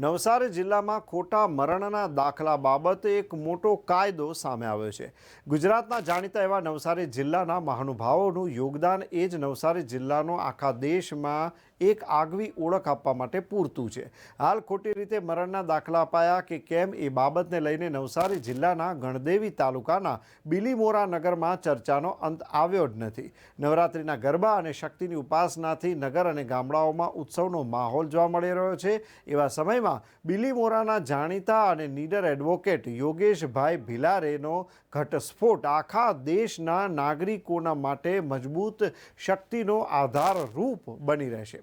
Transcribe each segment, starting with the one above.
નવસારી જિલ્લામાં ખોટા મરણના દાખલા બાબતે એક મોટો કાયદો સામે આવ્યો છે. ગુજરાતના જાણીતા એવા નવસારી જિલ્લાના મહાનુભાવોનું યોગદાન એ જ નવસારી જિલ્લાનો આખા દેશમાં એક આગવી ઓળખ આપવા માટે પૂરતું છે. હાલ ખોટી રીતે મરણના દાખલા અપાયા કે કેમ એ બાબતને લઈને નવસારી જિલ્લાના ગણદેવી તાલુકાના બિલીમોરા નગરમાં ચર્ચાનો અંત આવ્યો જ નથી. નવરાત્રિના ગરબા અને શક્તિની ઉપાસનાથી નગર અને ગામડાઓમાં ઉત્સવનો માહોલ જોવા મળી રહ્યો છે. એવા સમયમાં બિલીમોરાના જાણીતા અને નીડર એડવોકેટ યોગેશભાઈ ભિલારેનો ઘટસ્ફોટ આખા દેશના નાગરિકોના માટે મજબૂત શક્તિનો આધારરૂપ બની રહેશે.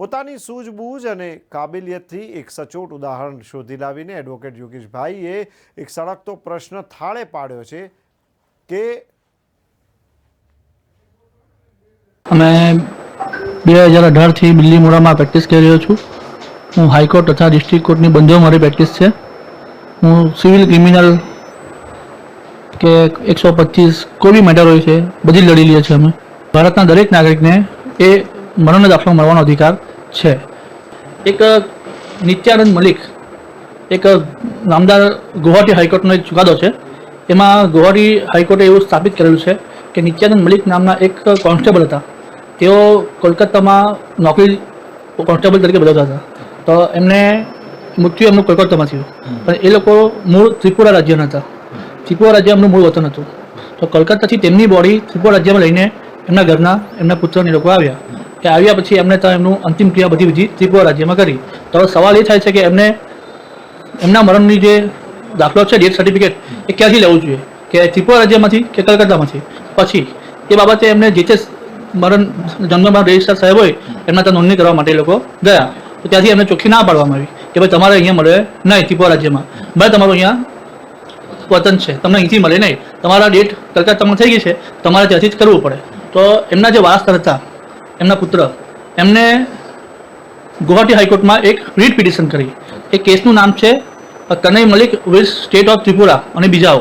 પોતાની સૂઝબૂઝ અને કાબિલિયતથી એક સચોટ ઉદાહરણ શોધી લાવીને એડવોકેટ યોગેશભાઈએ એક સળગતો પ્રશ્ન થાળે પાડ્યો છે કે અમે બે હજાર અઢારથી બિલ્લીમોડામાં પ્રેક્ટિસ કરી રહ્યો છું. હું હાઈકોર્ટ તથા ડિસ્ટ્રિક્ટ કોર્ટની બંધો મારી પ્રેક્ટિસ છે. હું સિવિલ ક્રિમિનલ કે એકસો પચીસ કોઈ બી મેટર હોય છે, બધી લડી લઈએ છીએ અમે. ભારતના દરેક નાગરિકને એ મરણનો દાખલો મળવાનો અધિકાર છે. એક નિત્યાનંદ મલિક એક નામદાર ગુવાહાટી હાઈકોર્ટનો એક ચુકાદો છે. એમાં ગુવાહાટી હાઈકોર્ટે એવું સ્થાપિત કરેલું છે કે નિત્યાનંદ મલિક નામના એક કોન્સ્ટેબલ હતા. તેઓ કોલકાતામાં નોકરી કોન્સ્ટેબલ તરીકે બજાવતા હતા. તો એમને મૃત્યુ એમનું કોલકાતામાં થયું. પણ એ લોકો મૂળ ત્રિપુરા રાજ્યના હતા. ત્રિપુરા રાજ્ય એમનું મૂળ વતન હતું. તો કોલકાતાથી તેમની બોડી ત્રિપુરા રાજ્યમાં લઈને એમના ઘરના એમના પુત્રની લોકો આવ્યા. એ આવ્યા પછી એમને ત્યાં એમનું અંતિમ ક્રિયા બધી બીજી ત્રિપુરા રાજ્યમાં કરી. તો સવાલ એ થાય છે કે એમને, એમના મરણની જે દાખલો છે ડેથ સર્ટિફિકેટ એ ક્યાંથી લેવું જોઈએ? કે ત્રિપુરા રાજ્યમાંથી કે કલકત્તામાંથી? પછી, એ બાબતે એમને જે તે મરણ જન્મમાં રજિસ્ટર સાહેબ હોય, એમના ત્યાં નોંધણી કરવા માટે એ લોકો ગયા. તો ત્યાંથી એમને ચોખ્ખી ના પાડવામાં આવી કે ભાઈ તમારે અહીંયા મળે નહીં ત્રિપુરા રાજ્યમાં. ભાઈ, તમારું અહીંયા વતન છે. તમને અહીંથી મળે નહીં. તમારા ડેટ કલકત્તામાં થઈ ગઈ છે. તમારે ત્યાંથી જ કરવું પડે. તો એમના જે વારસદાર હતા એમના પુત્ર. એમને ગુવાહાટી હાઈકોર્ટમાં એક રીટ પિટિશન કરી. એ કેસનું નામ છે Tanay Malik with state of Tripura અને બીજાઓ.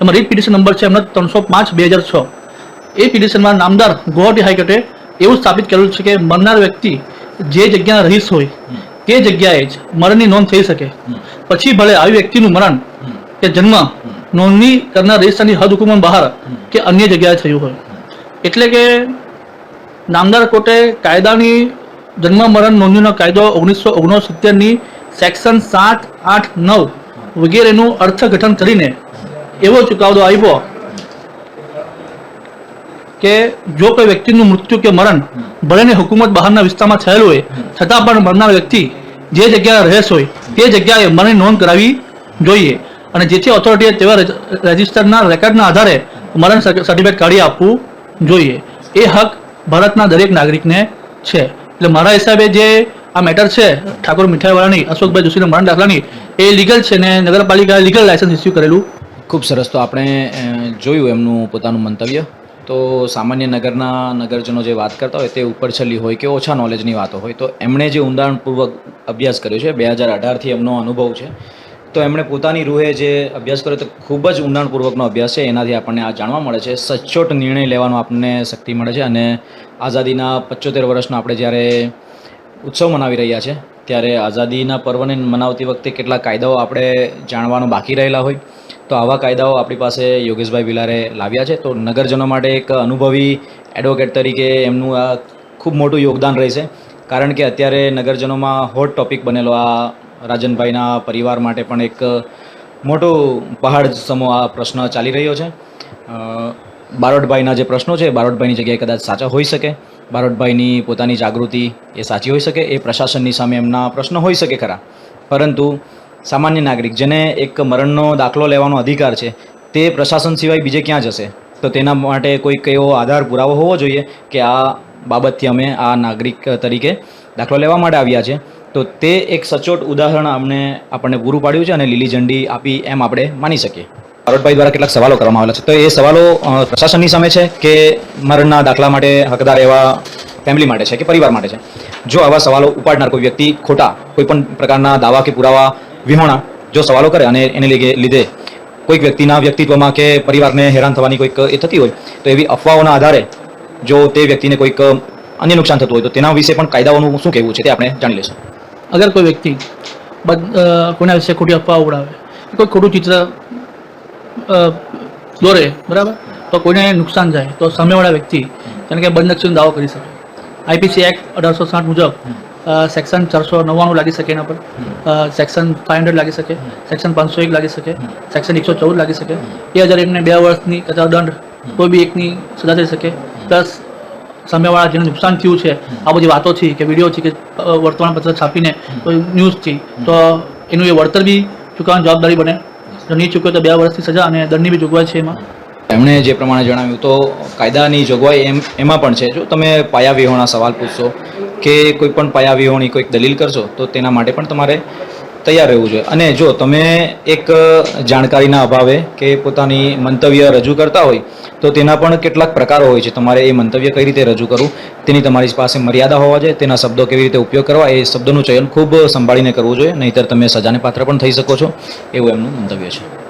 એમાં રીટ પિટિશન નંબર છે એમનો ત્રણસો પાંચ, બે હજાર છ. એ પિટિશનમાં નામદાર ગુવાહાટી હાઈકોર્ટે એવું સ્થાપિત કરેલું છે કે મરનાર વ્યક્તિ જે જગ્યાના રહીશ હોય, તે જગ્યાએ જ મરણની નોંધ થઈ શકે. પછી ભલે આવી વ્યક્તિનું મરણ કે જન્મ નોંધણી કરનાર રજિસ્ટરની હદ હુકુમ બહાર કે અન્ય જગ્યાએ થયું હોય. એટલે કે નામદાર કોર્ટે કાયદાની જન્મ મરણ નોંધણીનો કાયદો ઓગણીસો ઓગણસિત્તેરની સેક્શન સાત, આઠ, નવ વગેરેનું અર્થઘટન કરીને એવો ચુકાદો આપ્યો કે જો કોઈ વ્યક્તિનું મૃત્યુ કે મરણ ભલેને હુકુમત બહારના વિસ્તારમાં થયેલું હોય, છતાં પણ મરનાર વ્યક્તિ જે જગ્યાએ રહેશ હોય, તે જગ્યાએ મરણની નોંધ કરાવવી જોઈએ. અને જેથી ઓથોરિટીએ તેવા રજ- રજિસ્ટરના રેકોર્ડના આધારે મરણ સર્ટિફિકેટ કાઢી આપવું જોઈએ. એ હક ભારતના દરેક નાગરિકને છે. એટલે મારા હિસાબે જે આ મેટર છે, ઠાકોર મીઠાઈવાળાની, અશોકભાઈ જોશીના મરણ દાખલાની, એ લીગલ છે ને નગરપાલિકાએ લીગલ લાયસન્સ ઇસ્યુ કરેલું. ખૂબ સરસ. તો આપણે જોયું એમનું પોતાનું મંતવ્ય. તો સામાન્ય નગરના નગરજનો જે વાત કરતા હોય તે ઉપર છલ્લી હોય કે ઓછા નોલેજની વાતો હોય. તો એમણે જે ઊંડાણપૂર્વક અભ્યાસ કર્યો છે, બે હજાર અઢારથી એમનો અનુભવ છે. તો એમણે પોતાની રૂહે જે અભ્યાસ કર્યો તો ખૂબ જ ઊંડાણપૂર્વકનો અભ્યાસ છે. એનાથી આપણને આ જાણવા મળે છે. સચોટ નિર્ણય લેવાનો આપણને શક્તિ મળે છે અને આઝાદીના પચોતેર વર્ષનો આપણે જ્યારે ઉત્સવ મનાવી રહ્યા છે, ત્યારે આઝાદીના પર્વને મનાવતી વખતે કેટલા કાયદાઓ આપણે જાણવાનો બાકી રહેલા હોય, તો આવા કાયદાઓ આપણી પાસે યોગેશભાઈ વિલારે લાવ્યા છે. તો નગરજનો માટે એક અનુભવી એડવોકેટ તરીકે એમનું આ ખૂબ મોટું યોગદાન રહેશે. કારણ કે અત્યારે નગરજનોમાં હોટ ટોપિક બનેલો આ રાજનભાઈના પરિવાર માટે પણ એક મોટો પહાડ સમો આ પ્રશ્ન ચાલી રહ્યો છે. બારોટભાઈના જે પ્રશ્નો છે, બારોટભાઈની જગ્યાએ કદાચ સાચા હોઈ શકે. બારોટભાઈની પોતાની જાગૃતિ એ સાચી હોઈ શકે, એ પ્રશાસનની સામે એમના પ્રશ્નો હોઈ શકે ખરા. પરંતુ સામાન્ય નાગરિક જેને એક મરણનો દાખલો લેવાનો અધિકાર છે, તે પ્રશાસન સિવાય બીજે ક્યાં જશે? તો તેના માટે કોઈક એવો આધાર પુરાવો હોવો જોઈએ કે આ બાબતથી અમે આ નાગરિક તરીકે દાખલો લેવા માટે આવ્યા છે. તો તે એક સચોટ ઉદાહરણ અમને આપણને પૂરું પાડ્યું છે અને લીલી ઝંડી આપી એમ આપણે માની શકીએ. બારોટભાઈ દ્વારા કેટલાક સવાલો કરવામાં આવેલા છે. તો એ સવાલો પ્રશાસનની સામે છે કે મરણના દાખલા માટે હકદાર એવા ફેમિલી માટે છે કે પરિવાર માટે છે? જો આવા સવાલો ઉપાડનાર કોઈ વ્યક્તિ ખોટા, કોઈ પણ પ્રકારના દાવા કે પુરાવા, વિહોણા જો સવાલો કરે અને એને લીધે કોઈક વ્યક્તિના વ્યક્તિત્વમાં કે પરિવારને હેરાન થવાની કોઈક એ થતી હોય, તો એવી અફવાઓના આધારે જો તે વ્યક્તિને કોઈક અન્ય નુકસાન થતું હોય, તો તેના વિશે પણ કાયદાઓનું શું કહેવું છે તે આપણે જાણી લઈશું. અગર કોઈ વ્યક્તિ કોના વિશે ખોટી અફવા ઉડાવે કોઈ ખોટું ચિત્ર દોરે, બરાબર? તો કોઈને નુકસાન જાય, તો સામેવાળા વ્યક્તિ જાણે કે બંધ નક્ષીનો દાવો કરી શકે. આઈપીસી એક્ટ અઢારસો સાઠ મુજબ સેક્શન ચારસો નવ્વાણું લાગી શકે એના પર. સેક્શન ફાઇવ હંડ્રેડ લાગી શકે, સેક્શન પાંચસો એક લાગી શકે, સેક્શન એકસો ચૌદ લાગી શકે. બે હજાર એકને બે વર્ષની કદાચ દંડ, કોઈ બી એકની સજા થઈ શકે. પ્લસ સામેવાળા જેને નુકસાન થયું છે. આ બધી વાતો છે કે વીડિયો છે કે વર્તમાનપત્ર છાપીને ન્યૂઝ છે તો એનું એ વળતર બી ચૂકવવાની જવાબદારી બને. જો નહીં ચૂકવે તો બે વર્ષની સજા અને દંડની બી જોગવાઈ છે એમાં. એમણે જે પ્રમાણે જણાવ્યું તો કાયદાની જોગવાઈ એમ એમાં પણ છે. જો તમે પાયા વિહોણા સવાલ પૂછશો કે કોઈ પણ પાયા વિહોણી કોઈક દલીલ કરશો તો તેના માટે પણ તમારે તૈયાર રહેવું જોઈએ. અને જો તમે એક જાણકારીના અભાવે કે પોતાની મંતવ્ય રજૂ કરતા હોય, તો તેના પણ કેટલાક પ્રકારો હોય છે. તમારે એ મંતવ્ય કઈ રીતે રજૂ કરવું? તેની તમારી પાસે મર્યાદા હોવા જોઈએ. તેના શબ્દો કેવી રીતે ઉપયોગ કરવા? એ શબ્દોનું ચયન ખૂબ સંભાળીને કરવું જોઈએ. નહીંતર તમે સજાને પાત્ર પણ થઈ શકો છો. એવું એમનું મંતવ્ય છે.